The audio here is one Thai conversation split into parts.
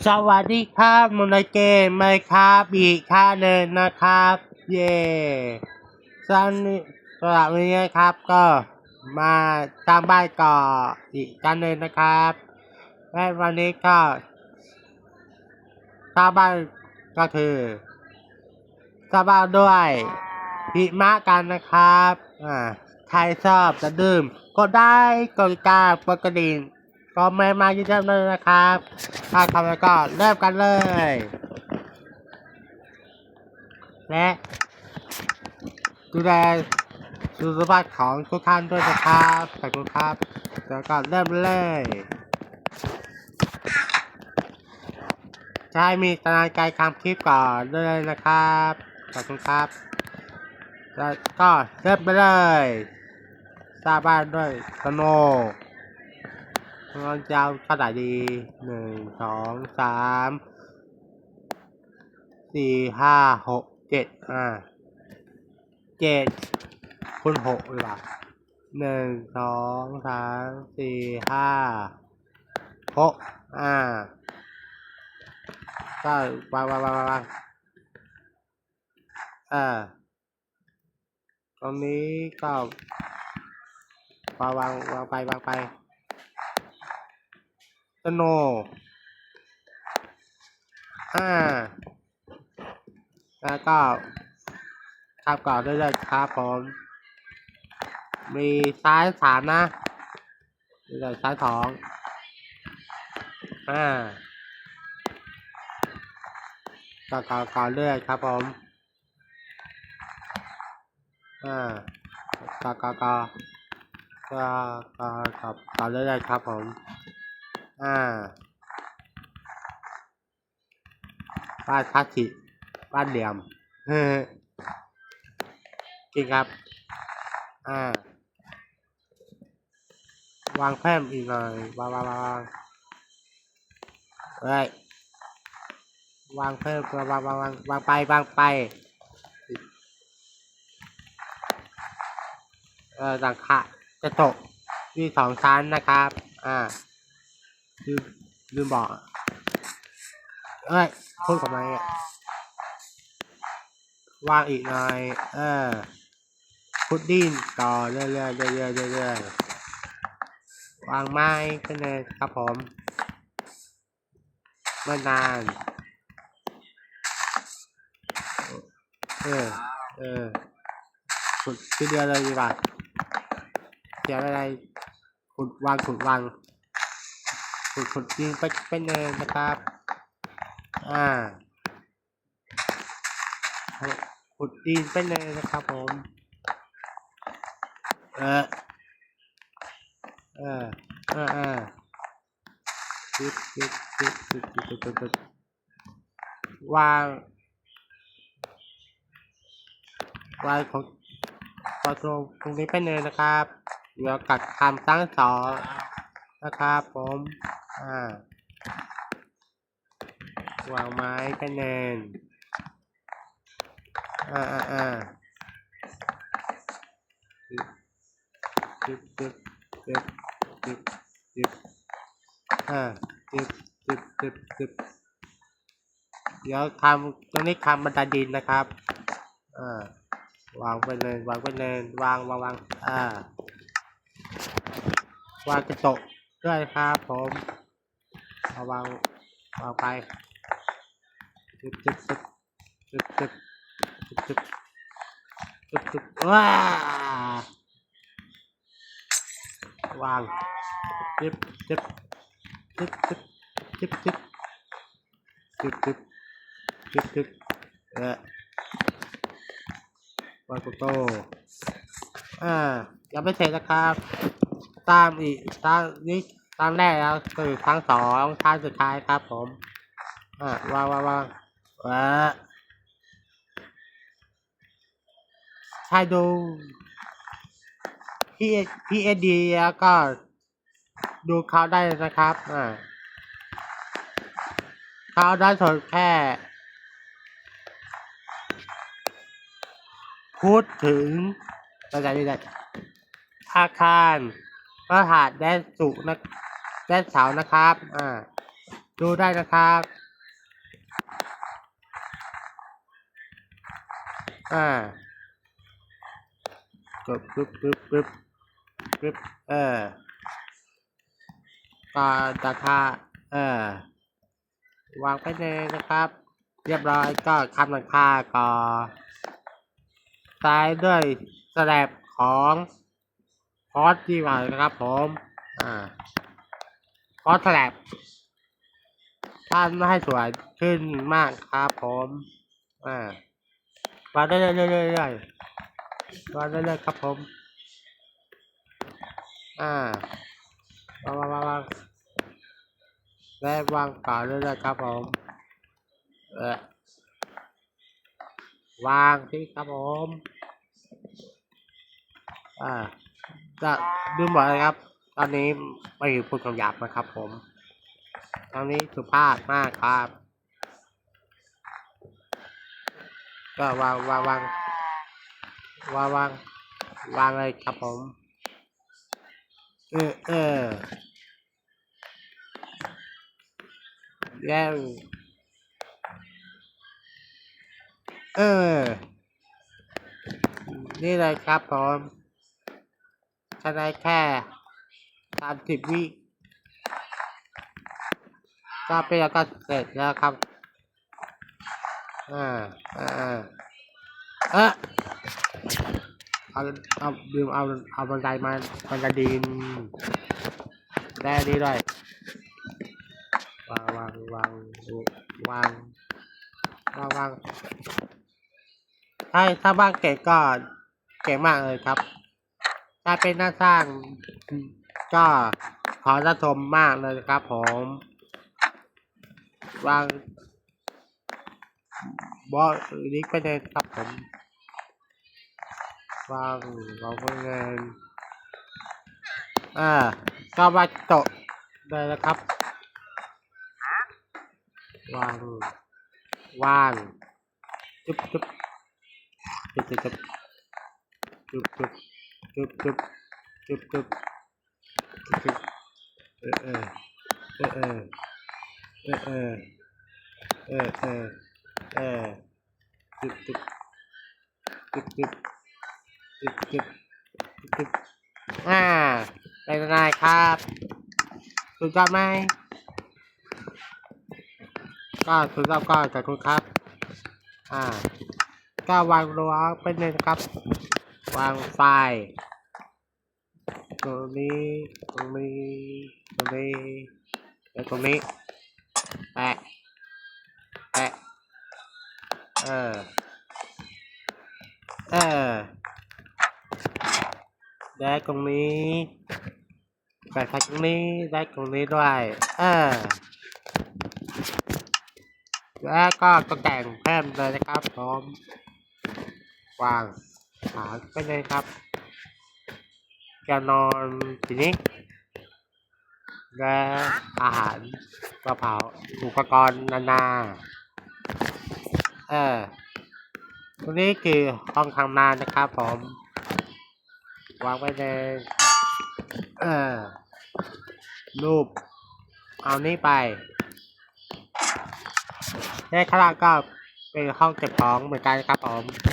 สวัสดีครับมุนเกมไหมครับอีกค่าหนึ่งนะครับ เย่สันนี้สำหรับวันนี้ครับ ก็มาสร้างบ้านก่ออีกกันหนึ่งนะครับและวันนี้ก็สร้างบ้านก็คือสร้างบ้านด้วยหิมะกันนะครับอ่าใครชอบจะดื่มก็ได้กดติดตามกดกระดิ่ง ก็ไม่มาเยอะๆเลยนะครับ ถ้าทำแล้วก็เริ่มกันเลย และดูแลสุขภาพของทุกท่านด้วยนะครับขอบคุณครับแล้วก็เริ่มเลยใช้มีตารางการคำคลิปก่อนเลยนะครับขอบคุณครับแล้วก็เริ่มไปเลยสร้างบ้านด้วยสโนว์ มันยาเท่าไหร่ดีหนึ่งสองสามสี่ห้าหกเจ็ดอ่าเจ็ดคูณหกเลยว่ะหนึ่งสองสามสี่ห้าหกอ่าก็วางวางวางวางวางเออตรงนี้ก็วางวางวางไปวางไป สโนอ่าแล้วก็ทับก่อนเรื่อยๆครับผมมีซ้ายสามนะเรื่อยซ้ายสองอ่าก็ก่อนก่อนเรื่อยครับผมอ่าก็ก็ก็ก็ก็ก็ก็เรื่อยๆครับผม อ่าบ้านคลาสสิบ้านเหลี่ยมเฮ้จริงครับ อ่า วางเพิ่มอีกหน่อยวางวางวางวางเฮ้ยวางเพิ่มวางวางวางวางวางไปวางไปเออหลังคาจะตกมีสองชั้นนะครับ อ่า ลืมลืมบอกเอ้ยพูดกับไมค์อะวางอีกหน่อยเออพุดดิ้งต่อเรื่อยๆเรื่อยๆเรื่อยๆวางไม้ขึ้นเลยครับผมม่นานเออเออขุดทีเดียวเลยดีกว่าเสียอะไรขุดวางขุดวาง ขุดขุดยิงไปไปเนินะครับ อ่าขุดดินไปเนินะครับผม เออเออเออเออจิบจิบจิบจิบจิบจิบจิบวางวางของวางตรงตรงนี้ไปเลยนะครับ เดี๋ยวกัดคำตั้งสอง นะครับผมอ่าวางไม้ไปเนินอ่าอ่าอ่าจิบจิบจิบจิบจิบอ่าจิบจิบจิบจิบเดี๋ยวทำตรงนี้ทำบันไดดินนะครับอ่าวางไปเลยวางไปเลยวางวางวางอ่าวางกระจก ด้วยครับผมเอาวางวางไปจึ๊บจึ๊บจึ๊บจึ๊บจึ๊บจึ๊บจึ๊บจึ๊บว้าวางจึ๊บจึ๊บจึ๊บจึ๊บจึ๊บจึ๊บจึ๊บจึ๊บจึ๊บจึ๊บเออวาโกโตอ่ายังไม่เสร็จนะครับ ตามอีกตามนี้ตามแรกแล้วคือครั้งสองครั้งสุดท้ายครับผม อ่าวางวางวางว้าใช่ดูพี่พี่เอดีแล้วก็ดูเขาได้นะครับ อ่าเขาได้สดแค่พูดถึงอะไรนี่แหละอาคาร ระหาดแดนสุนะแดนเสานะครับ อ่า ดูได้นะครับ อ่ากดปึ๊บปึ๊บปึ๊บปึ๊บเออก็จะค่าเออวางไปเลยนะครับ เรียบร้อยก็คำหลังคาก่อซ้ายด้วยสแลบของ พอสที่ว่านะครับผมอ่าพอสแลบท่านให้สวยขึ้นมากครับผมอ่าวางได้เรื่อยๆเรื่อยๆวางได้เลยๆครับผม อ่าวางวางวางวางและวางต่อเรื่อยๆครับผมเออวางที่ครับผม อ่า จะดูบอกเลยครับ ตอนนี้ไม่พูดคำหยาบนะครับ ผม ตอนนี้สุภาพมากครับ ก็วางวางวางวางวางวางเลยครับผม เออเออแล้วเออ นี่เลยครับผม ใช้ได้แค่สามสิบวิก็เป็นแล้วก็เสร็จแล้วครับ อ่า อ่าอ่าเอะเอาเอาลืมเอาเอาบันไดมาบันไดดินได้ดีด้วยวางวางวางวางวางวางถ้าถ้าบ้านเก่งก็เก่งมากเลยครับ ถ้าเป็นหน้าสร้าง ก็ขอระชมมากเลยครับผมวางบอสลิกไปเลยครับผมวางวางไปเลยอ่าก็มาโตะเลยนะครับวางวางจุ๊บจุ๊บจุ๊บจุ๊บจุ๊บจุ๊บ กึบกึบกึบกึบกึบเออเออเออเออเออเออเออกึบกึบกึบกึบกึบกึบกึบอ่าเป็นไงครับสุดยอดไหมก็สุดยอดก็ขอบคุณครับ อ่าก็วางรั้วเป็นเลยครับ วางไฟตรงนี้ ตรงนี้ ตรงนี้แล้วตรงนี้ แปะ แปะ เออ เออได้ตรงนี้แปะตรงนี้ได้ตรงนี้ด้วย เออ แล้วก็ตกแต่งเพิ่มเลยนะครับพร้อมวาง ขาไปเลยครับจะนอนทีนี้และอาหารกระเป๋าอุปกรณ์นานา เออตรงนี้คือห้องทำงานนะครับผมวางไว้เลยเออรูป เอานี้ไปในข้างล่างก็เป็นห้องเก็บของเหมือนกันครับผม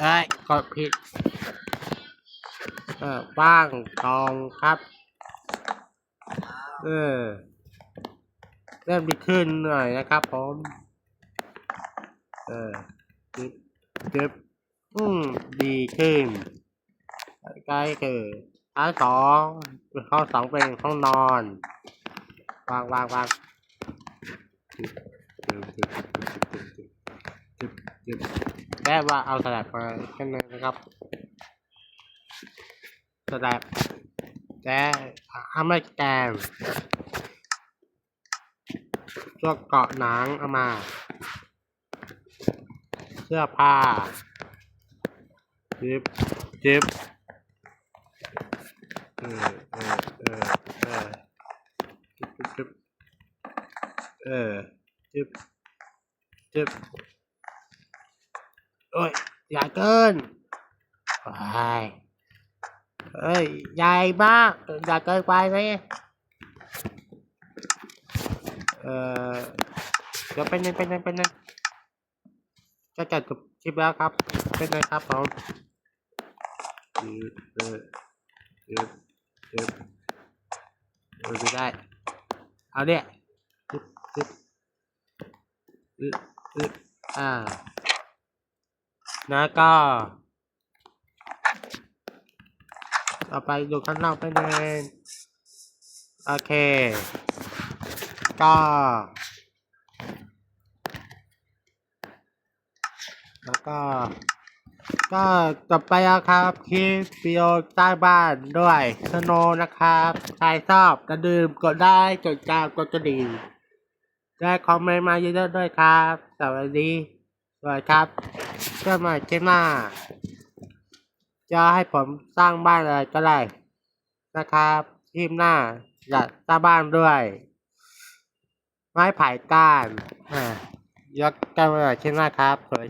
เอ้ยกดผิด เออว่างทองครับ เออ เริ่มดีขึ้นหน่อยนะครับผม เออจึ๊บจึ๊บอืม ดีขึ้นใกล้คือชั้นสองห้องสองเป็นห้องนอนวางวางวางจึ๊บจึ๊บจึ๊บจึ๊บจึ๊บจึ๊บ แม่ว่าเอาสลับมาแค่นั้นนะครับสลับแต่เอาไม่แกงตัวเกาะหนังเอามา เสื้อผ้าจิบจิบเออเออเออเออจิบจิบเออจิบจิบ โอ้ยใหญ่เกินไปเอ้ยใหญ่มากใหญ่เกินไปไหมเออเดี๋ยวเป็นยังเป็นยังเป็นยังจะจัดจบคลิปแล้วครับ เป็นยังครับผมอือเออเออเออเออไม่ได้เอาเนี่ยอึ๊บอึ๊บอึ๊บอึ๊บอ่า แล้วก็ต่อไปดูข้างนอกไปเลยโอเค ก็แล้วก็ ก็จบไปแล้วครับคลิปวิดีโอใต้บ้านด้วยสโนนะครับใครชอบก็ดื่มกดได้กดกาวกดกระดิ่งได้คอมเมนต์มาเยอะๆด้วยครับ สวัสดีสวัสดีครับ ก็มาเช่นหน้าจะให้ผมสร้างบ้านอะไรก็ได้นะครับทีมหน้าอยากสร้างบ้านด้วย ไม้ไผ่ก้านอ่ายกกันมาเช่นหน้าครับ